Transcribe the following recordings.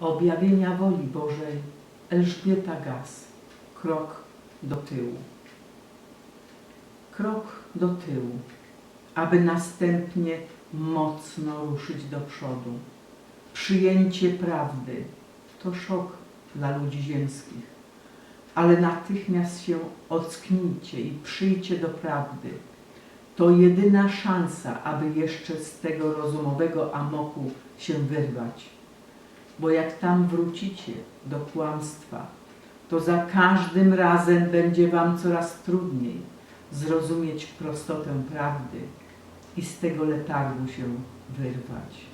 Objawienia woli Bożej Elżbieta Gaz. Krok do tyłu. Krok do tyłu, aby następnie mocno ruszyć do przodu. Przyjęcie prawdy to szok dla ludzi ziemskich, ale natychmiast się ocknijcie i przyjdźcie do prawdy. To jedyna szansa, aby jeszcze z tego rozumowego amoku się wyrwać. Bo jak tam wrócicie do kłamstwa, to za każdym razem będzie wam coraz trudniej zrozumieć prostotę prawdy i z tego letargu się wyrwać.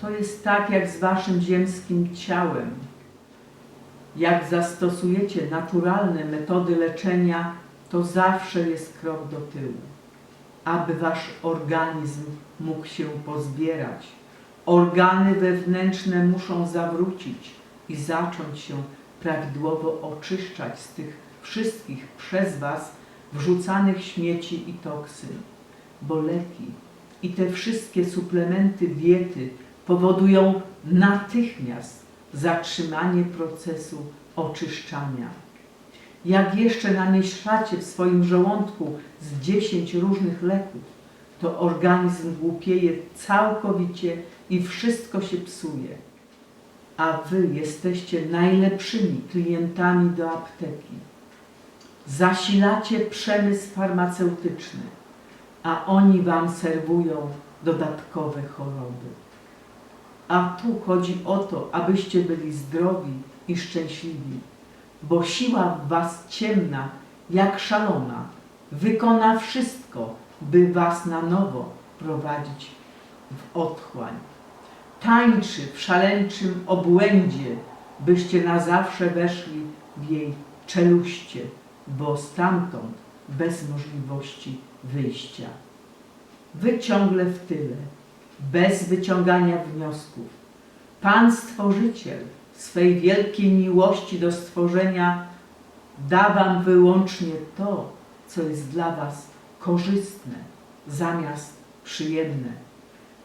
To jest tak jak z waszym ziemskim ciałem. Jak zastosujecie naturalne metody leczenia, to zawsze jest krok do tyłu, aby wasz organizm mógł się pozbierać. Organy wewnętrzne muszą zawrócić i zacząć się prawidłowo oczyszczać z tych wszystkich przez was wrzucanych śmieci i toksyn, bo leki i te wszystkie suplementy diety powodują natychmiast zatrzymanie procesu oczyszczania. Jak jeszcze namieszacie w swoim żołądku z 10 różnych leków, to organizm głupieje całkowicie i wszystko się psuje. A wy jesteście najlepszymi klientami do apteki. Zasilacie przemysł farmaceutyczny, a oni wam serwują dodatkowe choroby. A tu chodzi o to, abyście byli zdrowi i szczęśliwi, bo siła w was ciemna, jak szalona, wykona wszystko, by was na nowo prowadzić w otchłań. Tańczy w szaleńczym obłędzie, byście na zawsze weszli w jej czeluście, bo stamtąd bez możliwości wyjścia. Wy ciągle w tyle, bez wyciągania wniosków. Pan Stworzyciel swej wielkiej miłości do stworzenia da wam wyłącznie to, co jest dla was korzystne, zamiast przyjemne.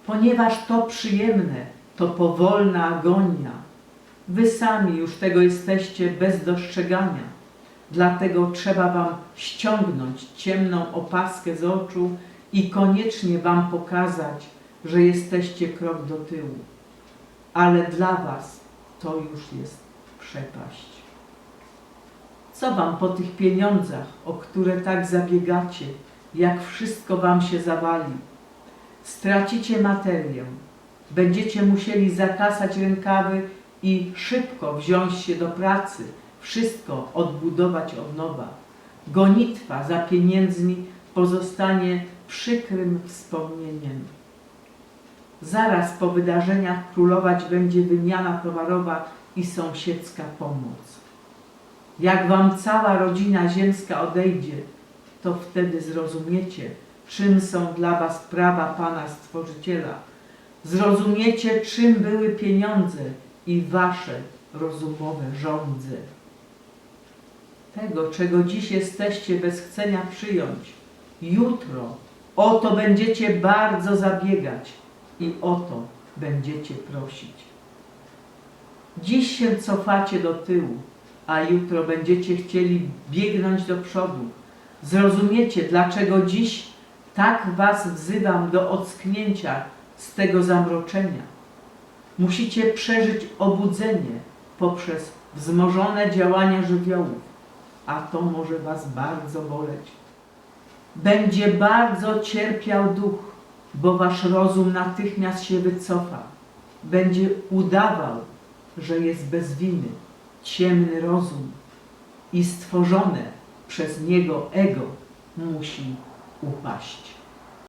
Ponieważ to przyjemne to powolna agonia, wy sami już tego jesteście bez dostrzegania. Dlatego trzeba wam ściągnąć ciemną opaskę z oczu i koniecznie wam pokazać, że jesteście krok do tyłu. Ale dla was to już jest przepaść. Co wam po tych pieniądzach, o które tak zabiegacie, jak wszystko wam się zawali? Stracicie materię, będziecie musieli zakasać rękawy i szybko wziąć się do pracy, wszystko odbudować od nowa. Gonitwa za pieniędzmi pozostanie przykrym wspomnieniem. Zaraz po wydarzeniach królować będzie wymiana towarowa i sąsiedzka pomoc. Jak wam cała rodzina ziemska odejdzie, to wtedy zrozumiecie, czym są dla was prawa Pana Stworzyciela. Zrozumiecie, czym były pieniądze i wasze rozumowe żądze. Tego, czego dziś jesteście bez chcenia przyjąć, jutro o to będziecie bardzo zabiegać i o to będziecie prosić. Dziś się cofacie do tyłu, a jutro będziecie chcieli biegnąć do przodu. Zrozumiecie, dlaczego dziś tak was wzywam do ocknięcia z tego zamroczenia. Musicie przeżyć obudzenie poprzez wzmożone działania żywiołów, a to może was bardzo boleć. Będzie bardzo cierpiał duch, bo wasz rozum natychmiast się wycofa. Będzie udawał, że jest bez winy, ciemny rozum i stworzone przez niego ego musi upaść.